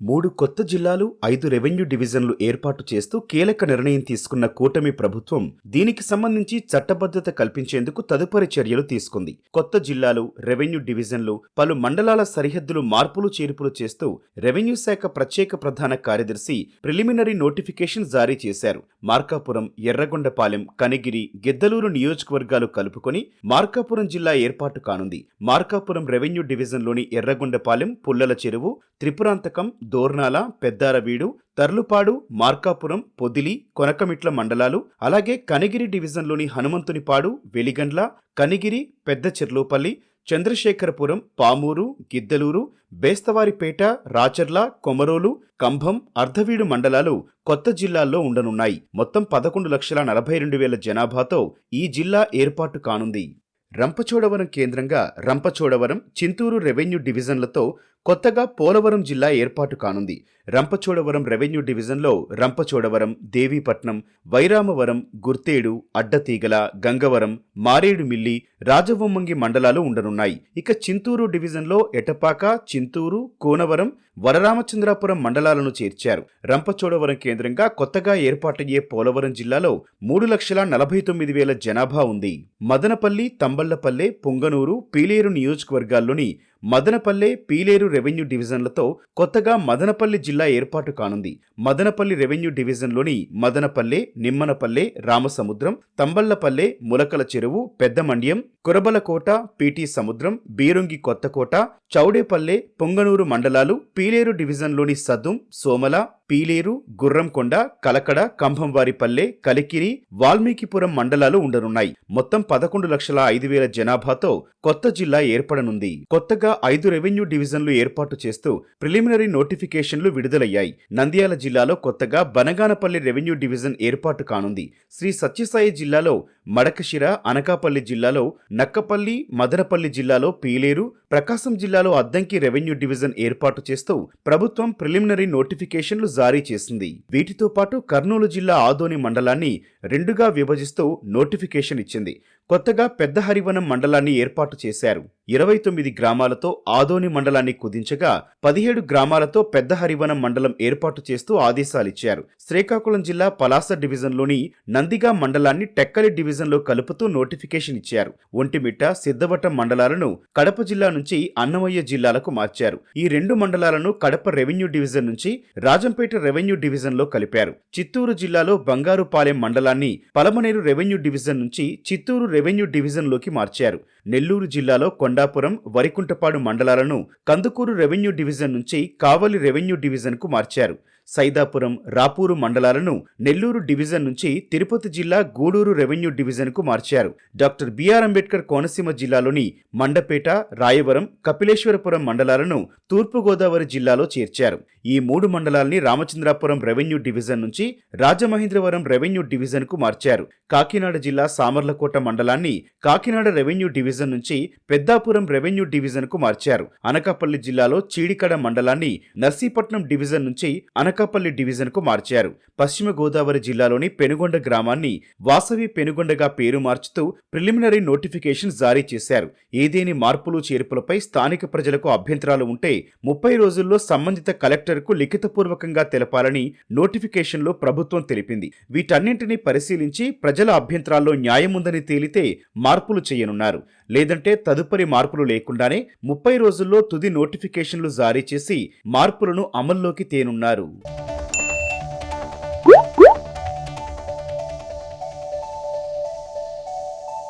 మూడు కొత్త జిల్లాలు ఐదు రెవెన్యూ డివిజన్లు ఏర్పాటు చేస్తూ కీలక నిర్ణయం తీసుకున్న కూటమి ప్రభుత్వం దీనికి సంబంధించి చట్టబద్ధత కల్పించేందుకు తదుపరి చర్యలు తీసుకుంది. కొత్త జిల్లాలు రెవెన్యూ డివిజన్లు పలు మండలాల సరిహద్దులు మార్పులు చేర్పులు చేస్తూ రెవెన్యూ శాఖ ప్రత్యేక ప్రధాన కార్యదర్శి ప్రిలిమినరీ నోటిఫికేషన్ జారీ చేశారు. మార్కాపురం ఎర్రగొండపాలెం కనిగిరి గిద్దలూరు నియోజకవర్గాలు కలుపుకొని మార్కాపురం జిల్లా ఏర్పాటు కానుంది. మార్కాపురం రెవెన్యూ డివిజన్లోని ఎర్రగొండపాలెం పుల్లల చెరువు త్రిపురాంతకం దోర్నాల పెద్దారవీడు తర్లుపాడు మార్కాపురం పొదిలి కొనకమిట్ల మండలాలు అలాగే కనిగిరి డివిజన్లోని హనుమంతునిపాడు వెలిగండ్ల కనిగిరి పెద్ద చెర్లోపల్లి చంద్రశేఖరపురం పామూరు గిద్దలూరు బేస్తవారిపేట రాచర్ల కొమరోలు కంభం అర్ధవీడు మండలాలు కొత్త జిల్లాల్లో ఉండనున్నాయి. మొత్తం పదకొండు లక్షల నలభై రెండు వేల జనాభాతో ఈ జిల్లా ఏర్పాటు కానుంది. రంపచోడవరం కేంద్రంగా రంపచోడవరం చింతూరు రెవెన్యూ డివిజన్లతో కొత్తగా పోలవరం జిల్లా ఏర్పాటు కానుంది. రంపచోడవరం రెవెన్యూ డివిజన్లో రంపచోడవరం దేవీపట్నం వైరామవరం గుర్తేడు అడ్డతీగల గంగవరం మారేడుమిల్లి రాజవొమ్మంగి మండలాలు ఉండనున్నాయి. ఇక చింతూరు డివిజన్లో ఎటపాక చింతూరు కోనవరం వరరామచంద్రాపురం మండలాలను చేర్చారు. రంపచోడవరం కేంద్రంగా కొత్తగా ఏర్పాటయ్యే పోలవరం జిల్లాలో మూడు లక్షల నలభై తొమ్మిది వేల జనాభా ఉంది. మదనపల్లి తంబళ్ళపల్లె పొంగనూరు పీలేరు నియోజకవర్గాల్లోని మదనపల్లె పీలేరు రెవెన్యూ డివిజన్లతో కొత్తగా మదనపల్లి జిల్లా ఏర్పాటు కానుంది. మదనపల్లి రెవెన్యూ డివిజన్లోని మదనపల్లె నిమ్మనపల్లె రామసముద్రం తంబళ్ళపల్లె ములకల చెరువు పెద్దమండ్యం కురబలకోట పీటీ సముద్రం బీరుంగి కొత్తకోట చౌడేపల్లె పొంగనూరు మండలాలు పీలేరు డివిజన్లోని సద్దుం సోమల పీలేరు గుర్రంకొండ కలకడ కంభంవారిపల్లె కలికిరి వాల్మీకిపురం మండలాలు ఉండనున్నాయి. మొత్తం పదకొండు లక్షల ఐదు వేల జనాభాతో కొత్త జిల్లా ఏర్పడనుంది. కొత్తగా ఐదు రెవెన్యూ డివిజన్లు ఏర్పాటు చేస్తూ ప్రిలిమినరీ నోటిఫికేషన్లు విడుదలయ్యాయి. నంద్యాల జిల్లాలో కొత్తగా బనగానపల్లి రెవెన్యూ డివిజన్ ఏర్పాటు కానుంది. శ్రీ సత్యసాయి జిల్లాలో మడకశిర అనకాపల్లి జిల్లాలో నక్కపల్లి మదనపల్లి జిల్లాలో పీలేరు ప్రకాశం జిల్లాలో అద్దంకి రెవెన్యూ డివిజన్ ఏర్పాటు చేస్తూ ప్రభుత్వం ప్రిలిమినరీ నోటిఫికేషన్లు జారీ చేసింది. వీటితో పాటు కర్నూలు జిల్లా ఆదోని మండలాన్ని రెండుగా విభజిస్తూ నోటిఫికేషన్ ఇచ్చింది. కొత్తగా పెద్ద హరివనం మండలాన్ని ఏర్పాటు చేశారు. ఇరవై తొమ్మిది గ్రామాలతో ఆదోని మండలాన్ని కుదించగా పదిహేడు గ్రామాలతో పెద్ద హరివనం మండలం ఏర్పాటు చేస్తూ ఆదేశాలిచ్చారు. శ్రీకాకుళం జిల్లా పలాస డివిజన్లోని నందిగా మండలాన్ని టెక్కలి డివిజన్లో కలుపుతూ నోటిఫికేషన్ ఇచ్చారు ఒంటిమిట్ట సిద్ధవటం మండలాలను కడప జిల్లా నుంచి అన్నమయ్య జిల్లాలకు మార్చారు. ఈ రెండు మండలాలను కడప రెవెన్యూ డివిజన్ నుంచి రాజంపేట రెవెన్యూ డివిజన్లో కలిపారు. చిత్తూరు జిల్లాలో బంగారుపాలెం మండలాన్ని పలమనేరు రెవెన్యూ డివిజన్ నుంచి చిత్తూరు రెవెన్యూ డివిజన్లోకి మార్చారు. నెల్లూరు జిల్లాలో కొండాపురం వరికుంటపాడు మండలాలను కందుకూరు రెవెన్యూ డివిజన్ నుంచి కావలి రెవెన్యూ డివిజన్కు మార్చారు. సైదాపురం రాపూరు మండలాలను నెల్లూరు డివిజన్ నుంచి తిరుపతి జిల్లా గూడూరు రెవెన్యూ డివిజన్కు మార్చారు. డాక్టర్ బిఆర్ అంబేద్కర్ కోనసీమ జిల్లాలోని మండపేట రాయవరం కపిలేశ్వరపురం మండలాలను తూర్పుగోదావరి జిల్లాలో చేర్చారు. ఈ మూడు మండలాల్ని రామచంద్రాపురం రెవెన్యూ డివిజన్ నుంచి రాజమహేంద్రవరం రెవెన్యూ డివిజన్కు మార్చారు. కాకినాడ జిల్లా సామర్లకోట మండలాన్ని కాకినాడ రెవెన్యూ డివిజన్ నుంచి పెద్దాపురం రెవెన్యూ డివిజన్కు మార్చారు. అనకాపల్లి జిల్లాలో చీడికడ మండలాన్ని నర్సీపట్నం డివిజన్ నుంచి అనకాపల్లి డివిజన్కు మార్చారు. పశ్చిమ గోదావరి జిల్లాలోని పెనుగొండ గ్రామాన్ని వాసవి పెనుగొండగా పేరు మార్చుతూ ప్రిలిమినరీ నోటిఫికేషన్ జారీ చేశారు. ఏదేని మార్పులు చేర్పులపై స్థానిక ప్రజలకు అభ్యంతరాలు ఉంటే ముప్పై రోజుల్లో సంబంధిత కలెక్టర్కు లిఖితపూర్వకంగా తెలపాలని నోటిఫికేషన్లో ప్రభుత్వం తెలిపింది. వీటన్నింటినీ పరిశీలించి ప్రజల అభ్యంతరాల్లో న్యాయముందని తేలితే మార్పులు చేయనున్నారు. లేదంటే తదుపరి మార్పులు లేకుండానే ముప్పై రోజుల్లో తుది నోటిఫికేషన్లు జారీ చేసి మార్పులను అమల్లోకి తేనున్నారు.